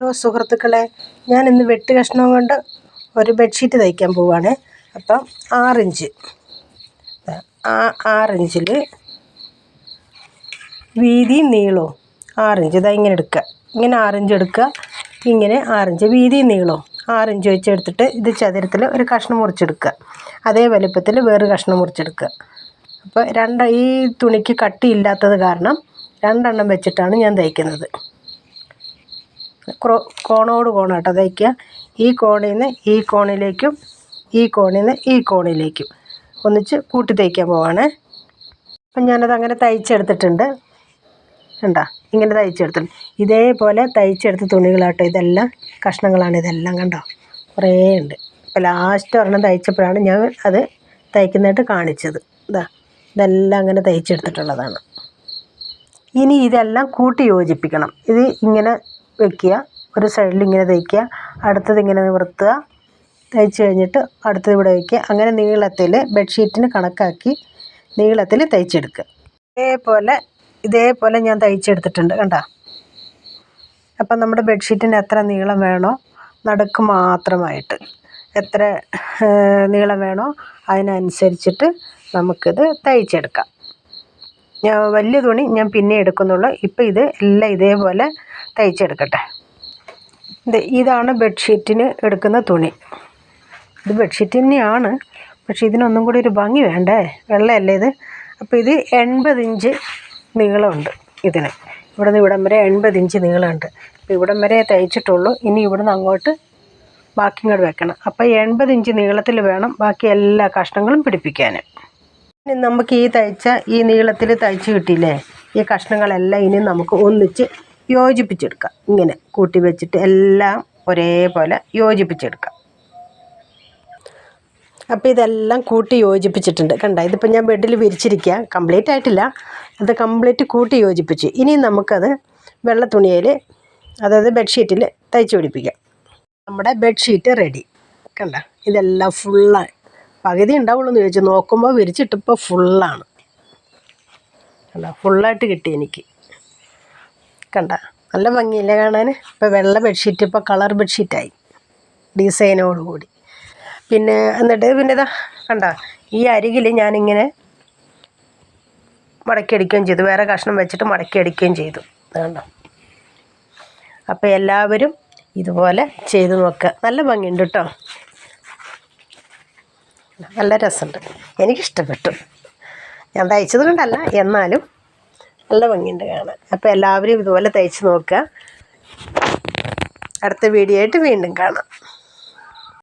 Hello സുഹൃത്തുക്കളെ ഞാൻ ഇന്ന് വെട്ട് കഷ്ണം കൊണ്ട് ഒരു ബെഡ്ഷീറ്റ് തയ്ക്കാൻ പോവുകയാണ് അപ്പം ആറിഞ്ച്. ആ ആറിഞ്ചിൽ വീതി നീളവും ആറിഞ്ച്. ഇതാ ഇങ്ങനെ എടുക്കുക. ഇങ്ങനെ ആറിഞ്ച് എടുക്കുക. ഇങ്ങനെ ആറിഞ്ച്. വീതിയും നീളവും ആറിഞ്ച് വെച്ചെടുത്തിട്ട് ഇത് ചതുരത്തിൽ ഒരു കഷ്ണം മുറിച്ചെടുക്കുക. അതേ വലിപ്പത്തിൽ വേറൊരു കഷ്ണം മുറിച്ചെടുക്കുക. അപ്പോൾ രണ്ട് ഈ തുണിക്ക് കട്ടിയില്ലാത്തത് കാരണം രണ്ടെണ്ണം വെച്ചിട്ടാണ് ഞാൻ തയ്ക്കുന്നത്. കോണോട് കോണാട്ടോ. തയ്ക്കുക ഈ കോണിൽ നിന്ന് ഈ കോണിലേക്കും ഈ കോണിൽ നിന്ന് ഈ കോണിലേക്കും ഒന്നിച്ച് കൂട്ടി തയ്ക്കാൻ പോവാണ്. അപ്പം ഞാനത് അങ്ങനെ തയ്ച്ചെടുത്തിട്ടുണ്ട്. കണ്ടോ ഇങ്ങനെ തയ്ച്ചെടുത്തിട്ടുണ്ട്. ഇതേപോലെ തയ്ച്ചെടുത്ത തുണികളാട്ടോ ഇതെല്ലാം കഷ്ണങ്ങളാണ് ഇതെല്ലാം കണ്ടോ? കുറേ ഉണ്ട്. അപ്പോൾ ലാസ്റ്റ് ഒരെണ്ണം തയ്ച്ചപ്പോഴാണ് ഞാൻ അത് തയ്ക്കുന്നതായിട്ട് കാണിച്ചത്. ഇതാ ഇതെല്ലാം അങ്ങനെ തയ്ച്ചെടുത്തിട്ടുള്ളതാണ്. ഇനി ഇതെല്ലാം കൂട്ടി യോജിപ്പിക്കണം. ഇത് ഇങ്ങനെ വെക്കുക. ഒരു സൈഡിൽ ഇങ്ങനെ തയ്ക്കുക അടുത്തത് ഇങ്ങനെ നിവർത്തുക. തയ്ച്ച് കഴിഞ്ഞിട്ട് അടുത്തത് ഇവിടെ വയ്ക്കുക അങ്ങനെ നീളത്തിൽ ബെഡ്ഷീറ്റിന് കണക്കാക്കി നീളത്തിൽ തയ്ച്ചെടുക്കുക ഇതേപോലെ ഇതേപോലെ ഞാൻ തയ്ച്ചെടുത്തിട്ടുണ്ട് കണ്ടോ. അപ്പം നമ്മുടെ ബെഡ്ഷീറ്റിന് എത്ര നീളം വേണോ നടുക്ക് മാത്രമായിട്ട് എത്ര നീളം വേണോ അതിനനുസരിച്ചിട്ട് നമുക്കിത് തയ്ച്ചെടുക്കാം വലിയ തുണി ഞാൻ പിന്നെ എടുക്കുന്നുള്ളൂ. ഇപ്പം ഇത് എല്ലാം ഇതേപോലെ തയ്ച്ചെടുക്കട്ടെ. ഇത് ഇതാണ് ബെഡ്ഷീറ്റിന് എടുക്കുന്ന തുണി. ഇത് ബെഡ്ഷീറ്റ് തന്നെയാണ് പക്ഷേ ഇതിനൊന്നും കൂടി ഒരു ഭംഗി വേണ്ടേ? വെള്ളയല്ലേ ഇത്? അപ്പോൾ ഇത് എൺപത് ഇഞ്ച് നീളമുണ്ട് ഇതിന്. ഇവിടെ നിന്ന് ഇവിടം വരെ എൺപത് ഇഞ്ച് നീളമുണ്ട്. അപ്പോൾ ഇവിടം വരെ തയ്ച്ചിട്ടുള്ളൂ. ഇനി ഇവിടുന്ന് അങ്ങോട്ട് ബാക്കി ഇങ്ങോട്ട് വെക്കണം. അപ്പോൾ എൺപത് ഇഞ്ച് നീളത്തിൽ വേണം ബാക്കി എല്ലാ കഷ്ണങ്ങളും പിടിപ്പിക്കാൻ ഇനി നമുക്ക് ഈ തയ്ച്ച ഈ നീളത്തിൽ തയ്ച്ച് കിട്ടിയില്ലേ? ഈ കഷ്ണങ്ങളെല്ലാം ഇനി നമുക്ക് ഒന്നിച്ച് യോജിപ്പിച്ചെടുക്കാം. ഇങ്ങനെ കൂട്ടി വെച്ചിട്ട് എല്ലാം ഒരേപോലെ യോജിപ്പിച്ചെടുക്കാം. അപ്പോൾ ഇതെല്ലാം കൂട്ടി യോജിപ്പിച്ചിട്ടുണ്ട്. കണ്ട? ഇതിപ്പോൾ ഞാൻ ബെഡിൽ വിരിച്ചിരിക്കുക കംപ്ലീറ്റ് ആയിട്ടില്ല. അത് കംപ്ലീറ്റ് കൂട്ടി യോജിപ്പിച്ച്. ഇനി നമുക്കത് വെള്ള തുണിയിൽ അതായത് ബെഡ്ഷീറ്റിൽ തയ്ച്ച് പിടിപ്പിക്കാം. നമ്മുടെ ബെഡ്ഷീറ്റ് റെഡി. കണ്ട? ഇതെല്ലാം ഫുള്ളാണ് പകുതി ഉണ്ടാവുള്ളൂ എന്ന് ചോദിച്ചു. നോക്കുമ്പോൾ വിരിച്ചിട്ടിപ്പോൾ ഫുള്ളാണ് കണ്ട? ഫുള്ളായിട്ട് കിട്ടി എനിക്ക്. കണ്ട? നല്ല ഭംഗിയില്ല കാണാൻ ഇപ്പോൾ വെള്ള ബെഡ്ഷീറ്റ് ഇപ്പോൾ കളർ ബെഡ്ഷീറ്റായി ഡിസൈനോടുകൂടി പിന്നെ എന്നിട്ട് പിന്നെ ഇതാ കണ്ട? ഈ അരികിൽ ഞാനിങ്ങനെ മടക്കി അടിക്കുകയും ചെയ്തു. വേറെ കഷ്ണം വെച്ചിട്ട് മടക്കി അടിക്കുകയും ചെയ്തു കണ്ടോ? അപ്പോൾ എല്ലാവരും ഇതുപോലെ ചെയ്ത് നോക്കുക. നല്ല ഭംഗിയുണ്ട് കേട്ടോ. നല്ല രസമുണ്ട്. എനിക്കിഷ്ടപ്പെട്ടു. ഞാൻ തയ്ച്ചത് കൊണ്ടല്ല എന്നാലും നല്ല ഭംഗിയുണ്ട് കാണാൻ. അപ്പോൾ എല്ലാവരും ഇതുപോലെ തയ്ച്ച് നോക്കുക. അടുത്ത വീഡിയോ ആയിട്ട് വീണ്ടും കാണാം.